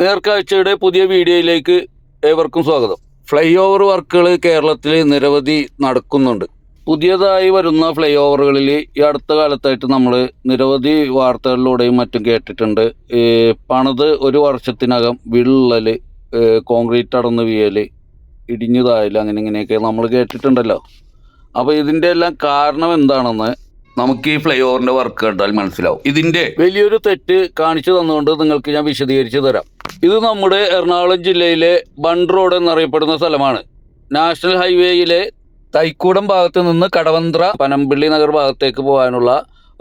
നേർക്കാഴ്ചയുടെ പുതിയ വീഡിയോയിലേക്ക് ഏവർക്കും സ്വാഗതം. ഫ്ലൈ ഓവർ വർക്കുകൾ കേരളത്തിൽ നിരവധി നടക്കുന്നുണ്ട്. പുതിയതായി വരുന്ന ഫ്ലൈ ഓവറുകളിൽ ഈ അടുത്ത കാലത്തായിട്ട് നമ്മൾ നിരവധി വാർത്തകളിലൂടെയും മറ്റും കേട്ടിട്ടുണ്ട്. പണിത് ഒരു വർഷത്തിനകം വിള്ളൽ കോൺക്രീറ്റ് അടന്ന് വീയൽ ഇടിഞ്ഞു തായൽ അങ്ങനെ ഇങ്ങനെയൊക്കെ നമ്മൾ കേട്ടിട്ടുണ്ടല്ലോ. അപ്പോൾ ഇതിന്റെ എല്ലാം കാരണം എന്താണെന്ന് നമുക്ക് ഈ ഫ്ലൈ ഓവറിന്റെ വർക്ക് കണ്ടാൽ മനസ്സിലാവും. ഇതിന്റെ വലിയൊരു തെറ്റ് കാണിച്ചു തന്നുകൊണ്ട് നിങ്ങൾക്ക് ഞാൻ വിശദീകരിച്ച് തരാം. ഇത് നമ്മുടെ എറണാകുളം ജില്ലയിലെ ബൺ റോഡ് എന്നറിയപ്പെടുന്ന സ്ഥലമാണ്. നാഷണൽ ഹൈവേയിലെ തൈക്കൂടം ഭാഗത്ത് നിന്ന് കടവന്ത്ര പനമ്പിള്ളി നഗർ ഭാഗത്തേക്ക് പോകാനുള്ള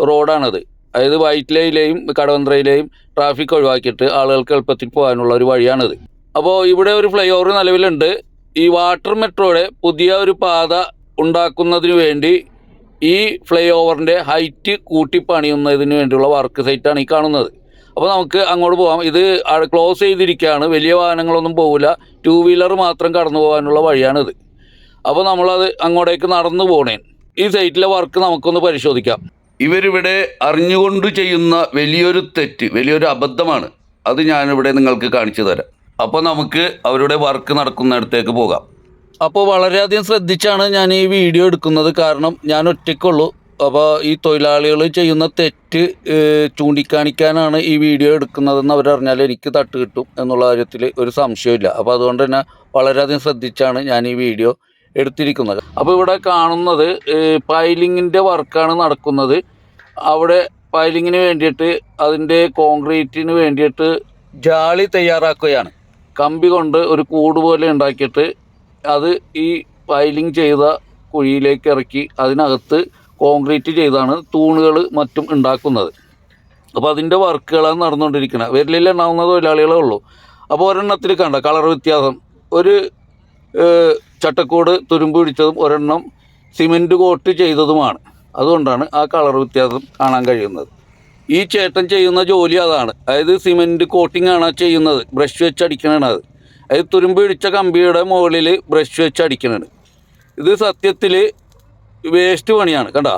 റോഡാണത്. അതായത് വൈറ്റ്ലയിലെയും കടവന്ത്രയിലെയും ട്രാഫിക് ഒഴിവാക്കിയിട്ട് ആളുകൾക്ക് എളുപ്പത്തിൽ പോകാനുള്ള ഒരു വഴിയാണിത്. അപ്പോൾ ഇവിടെ ഒരു ഫ്ലൈ ഓവർ നിലവിലുണ്ട്. ഈ വാട്ടർ മെട്രോയുടെ പുതിയ ഒരു പാത ഉണ്ടാക്കുന്നതിന് വേണ്ടി ഈ ഫ്ലൈ ഓവറിന്റെ ഹൈറ്റ് കൂട്ടി പണിയുന്നതിന് വേണ്ടിയുള്ള വർക്ക് സൈറ്റാണ് ഈ കാണുന്നത്. അപ്പോൾ നമുക്ക് അങ്ങോട്ട് പോകാം ഇത് ക്ലോസ് ചെയ്തിരിക്കുകയാണ് വലിയ വാഹനങ്ങളൊന്നും പോകില്ല ടൂ വീലർ മാത്രം കടന്നു പോകാനുള്ള വഴിയാണിത്. അപ്പോൾ നമ്മളത് അങ്ങോട്ടേക്ക് നടന്നു പോകണേ ഈ സൈറ്റിലെ വർക്ക് നമുക്കൊന്ന് പരിശോധിക്കാം. ഇവരിവിടെ അറിഞ്ഞുകൊണ്ട് ചെയ്യുന്ന വലിയൊരു തെറ്റ് വലിയൊരു അബദ്ധമാണ്. അത് ഞാനിവിടെ നിങ്ങൾക്ക് കാണിച്ചു തരാം. അപ്പോൾ നമുക്ക് അവരുടെ വർക്ക് നടക്കുന്നിടത്തേക്ക് പോകാം. അപ്പോൾ വളരെയധികം ശ്രദ്ധിച്ചാണ് ഞാൻ ഈ വീഡിയോ എടുക്കുന്നത്. കാരണം ഞാൻ ഒറ്റയ്ക്കുള്ളൂ. അപ്പോൾ ഈ തൊഴിലാളികൾ ചെയ്യുന്ന തെറ്റ് ചൂണ്ടിക്കാണിക്കാനാണ് ഈ വീഡിയോ എടുക്കുന്നതെന്ന് അവരറിഞ്ഞാൽ എനിക്ക് തട്ട് കിട്ടും എന്നുള്ള കാര്യത്തിൽ ഒരു സംശയമില്ല അപ്പോൾ അതുകൊണ്ട് തന്നെ വളരെയധികം ശ്രദ്ധിച്ചാണ് ഞാൻ ഈ വീഡിയോ എടുത്തിരിക്കുന്നത്. അപ്പോൾ ഇവിടെ കാണുന്നത് പൈലിങ്ങിന്റെ വർക്കാണ് നടക്കുന്നത്. അവിടെ പൈലിങ്ങിന് വേണ്ടിയിട്ട് അതിന്റെ കോൺക്രീറ്റിന് വേണ്ടിയിട്ട് ജാളി തയ്യാറാക്കുകയാണ്. കമ്പി കൊണ്ട് ഒരു കൂട് പോലെ ഉണ്ടാക്കിയിട്ട് അത് ഈ പൈലിങ് ചെയ്ത കുഴിയിലേക്ക് ഇറക്കി അതിനകത്ത് കോൺക്രീറ്റ് ചെയ്താണ് തൂണുകൾ മറ്റും ഉണ്ടാക്കുന്നത്. അപ്പോൾ അതിന്റെ വർക്കുകളാണ് നടന്നുകൊണ്ടിരിക്കുന്നത് വിരലിൽ എണ്ണാവുന്ന തൊഴിലാളികളേ ഉള്ളൂ. അപ്പോൾ ഒരെണ്ണത്തിൽ കണ്ട കളർ വ്യത്യാസം. ഒരു ചട്ടക്കൂട് തുരുമ്പ് പിടിച്ചതും ഒരെണ്ണം സിമെന്റ് കോട്ട് ചെയ്തതുമാണ്. അതുകൊണ്ടാണ് ആ കളർ വ്യത്യാസം കാണാൻ കഴിയുന്നത്. ഈ ചേട്ടൻ ചെയ്യുന്ന ജോലി അതാണ്. അതായത് സിമെന്റ് കോട്ടിംഗ് ആണ് ചെയ്യുന്നത്. ബ്രഷ് വെച്ച് അടിക്കണത് അത്. അതായത് തുരുമ്പ് പിടിച്ച കമ്പിയുടെ മുകളിൽ ബ്രഷ് വെച്ച് അടിക്കണത് ഇത് സത്യത്തിൽ വേസ്റ്റ് പണിയാണ് കണ്ട?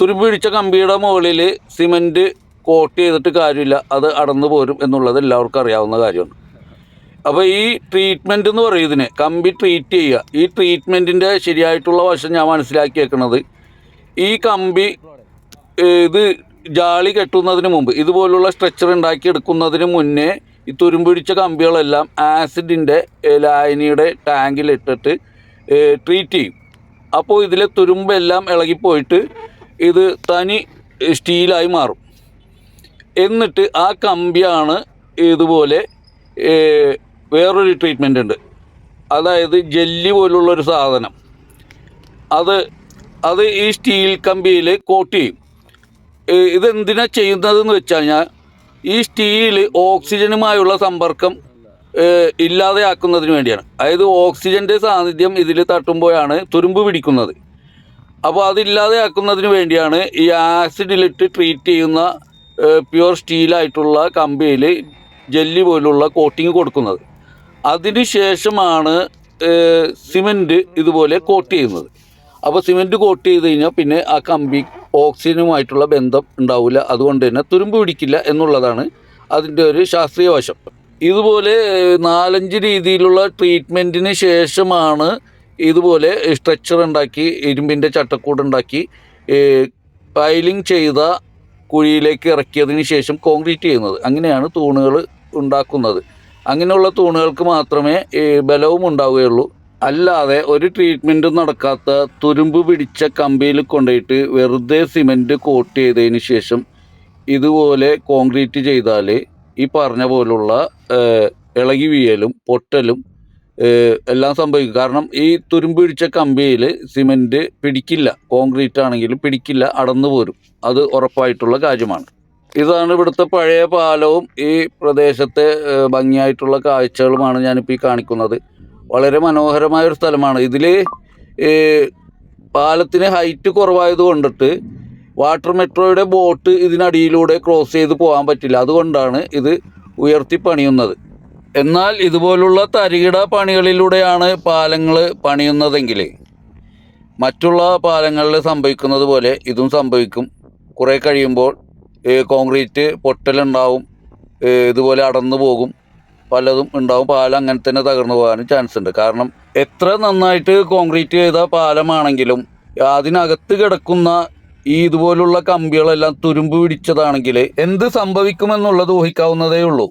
തുരുമ്പ് പിടിച്ച കമ്പിയുടെ മുകളിൽ സിമെന്റ് കോട്ട് ചെയ്തിട്ട് കാര്യമില്ല അത് അടന്നു പോരും എന്നുള്ളത് എല്ലാവർക്കും അറിയാവുന്ന കാര്യമാണ്. അപ്പോൾ ഈ ട്രീറ്റ്മെന്റ് എന്ന് പറയും ഇതിനെ കമ്പി ട്രീറ്റ് ചെയ്യുക. ഈ ട്രീറ്റ്മെന്റിന്റെ ശരിയായിട്ടുള്ള വശം ഞാൻ മനസ്സിലാക്കിയേക്കുന്നത് ഈ കമ്പി ഇത് ജാളി കെട്ടുന്നതിന് മുമ്പ് ഇതുപോലുള്ള സ്ട്രെച്ചർ ഉണ്ടാക്കി എടുക്കുന്നതിന് മുന്നേ ഈ തുരുമ്പിടിച്ച കമ്പികളെല്ലാം ആസിഡിന്റെ ലായനിയുടെ ടാങ്കിലിട്ടിട്ട് ട്രീറ്റ് ചെയ്യും. അപ്പോൾ ഇതിലെ തുരുമ്പെല്ലാം ഇളകിപ്പോയിട്ട് ഇത് തനി സ്റ്റീലായി മാറും. എന്നിട്ട് ആ കമ്പിയാണ് ഇതുപോലെ വേറൊരു ട്രീറ്റ്മെന്റ് ഉണ്ട്. അതായത് ജെല്ലി പോലുള്ളൊരു സാധനം. അത് അത് ഈ സ്റ്റീൽ കമ്പിയിൽ കോട്ട് ചെയ്യും. ഇതെന്തിനാണ് ഇതെന്തിനാ ചെയ്യുന്നതെന്ന് വെച്ച് കഴിഞ്ഞാൽ ഈ സ്റ്റീൽ ഓക്സിജനുമായുള്ള സമ്പർക്കം ഇല്ലാതെയാക്കുന്നതിന് വേണ്ടിയാണ്. അതായത് ഓക്സിജന്റെ സാന്നിധ്യം ഇതിൽ തട്ടുമ്പോഴാണ് തുരുമ്പ് പിടിക്കുന്നത്. അപ്പോൾ അതില്ലാതെയാക്കുന്നതിന് വേണ്ടിയാണ് ഈ ആസിഡിലിട്ട് ട്രീറ്റ് ചെയ്യുന്ന പ്യുവർ സ്റ്റീലായിട്ടുള്ള കമ്പിയിൽ ജെല്ലി പോലുള്ള കോട്ടിങ് കൊടുക്കുന്നത്. അതിന് ശേഷമാണ് സിമന്റ് ഇതുപോലെ കോട്ട് ചെയ്യുന്നത്. അപ്പോൾ സിമന്റ് കോട്ട് ചെയ്ത് കഴിഞ്ഞാൽ പിന്നെ ആ കമ്പി ഓക്സിജനുമായിട്ടുള്ള ബന്ധം ഉണ്ടാവില്ല അതുകൊണ്ട് തന്നെ തുരുമ്പ് പിടിക്കില്ല എന്നുള്ളതാണ് അതിന്റെ ഒരു ശാസ്ത്രീയ വശം. ഇതുപോലെ നാലഞ്ച് രീതിയിലുള്ള ട്രീറ്റ്മെന്റിന് ശേഷമാണ് ഇതുപോലെ സ്ട്രെച്ചർ ഉണ്ടാക്കി ഇരുമ്പിന്റെ ചട്ടക്കൂട് ഉണ്ടാക്കി പൈലിംഗ് ചെയ്ത കുഴിയിലേക്ക് ഇറക്കിയതിന് ശേഷം കോൺക്രീറ്റ് ചെയ്യുന്നത്. അങ്ങനെയാണ് തൂണുകൾ ഉണ്ടാക്കുന്നത്. അങ്ങനെയുള്ള തൂണുകൾക്ക് മാത്രമേ ബലവും ഉണ്ടാവുകയുള്ളൂ. അല്ലാതെ ഒരു ട്രീറ്റ്മെന്റും നടക്കാത്ത തുരുമ്പ് പിടിച്ച കമ്പിയിൽ കൊണ്ടുപോയിട്ട് വെറുതെ സിമന്റ് കോട്ട് ചെയ്തതിന് ശേഷം ഇതുപോലെ കോൺക്രീറ്റ് ചെയ്താൽ ഈ പറഞ്ഞ പോലുള്ള ഇളകി വീയലും പൊട്ടലും എല്ലാം സംഭവിക്കും. കാരണം ഈ തുരുമ്പ് പിടിച്ച കമ്പിയിൽ സിമെന്റ് പിടിക്കില്ല. കോൺക്രീറ്റ് ആണെങ്കിലും പിടിക്കില്ല. അടന്നു പോരും. അത് ഉറപ്പായിട്ടുള്ള കാര്യമാണ്. ഇതാണ് ഇവിടുത്തെ പഴയ പാലവും ഈ പ്രദേശത്തെ ഭംഗിയായിട്ടുള്ള കാഴ്ചകളുമാണ് ഞാനിപ്പോൾ ഈ കാണിക്കുന്നത്. വളരെ മനോഹരമായ ഒരു സ്ഥലമാണ് ഇതിൽ പാലത്തിന് ഹൈറ്റ് കുറവായത് കൊണ്ടിട്ട് വാട്ടർ മെട്രോയുടെ ബോട്ട് ഇതിനടിയിലൂടെ ക്രോസ് ചെയ്ത് പോകാൻ പറ്റില്ല. അതുകൊണ്ടാണ് ഇത് ഉയർത്തി പണിയുന്നത് എന്നാൽ ഇതുപോലുള്ള തരികിട പണികളിലൂടെയാണ് പാലങ്ങൾ പണിയുന്നതെങ്കിൽ. മറ്റുള്ള പാലങ്ങളിൽ സംഭവിക്കുന്നത് പോലെ ഇതും സംഭവിക്കും. കുറേ കഴിയുമ്പോൾ കോൺക്രീറ്റ് പൊട്ടലുണ്ടാവും ഇതുപോലെ അടന്നു പോകും. പലതും ഉണ്ടാവും. പാലം അങ്ങനെ തന്നെ തകർന്നു പോകാനും ചാൻസ് ഉണ്ട്. കാരണം എത്ര നന്നായിട്ട് കോൺക്രീറ്റ് ചെയ്ത പാലമാണെങ്കിലും അതിനകത്ത് കിടക്കുന്ന ഈ ഇതുപോലുള്ള കമ്പികളെല്ലാം തുരുമ്പ് പിടിച്ചതാണെങ്കിൽ എന്ത് സംഭവിക്കുമെന്നുള്ളത് ഊഹിക്കാവുന്നതേ ഉള്ളൂ.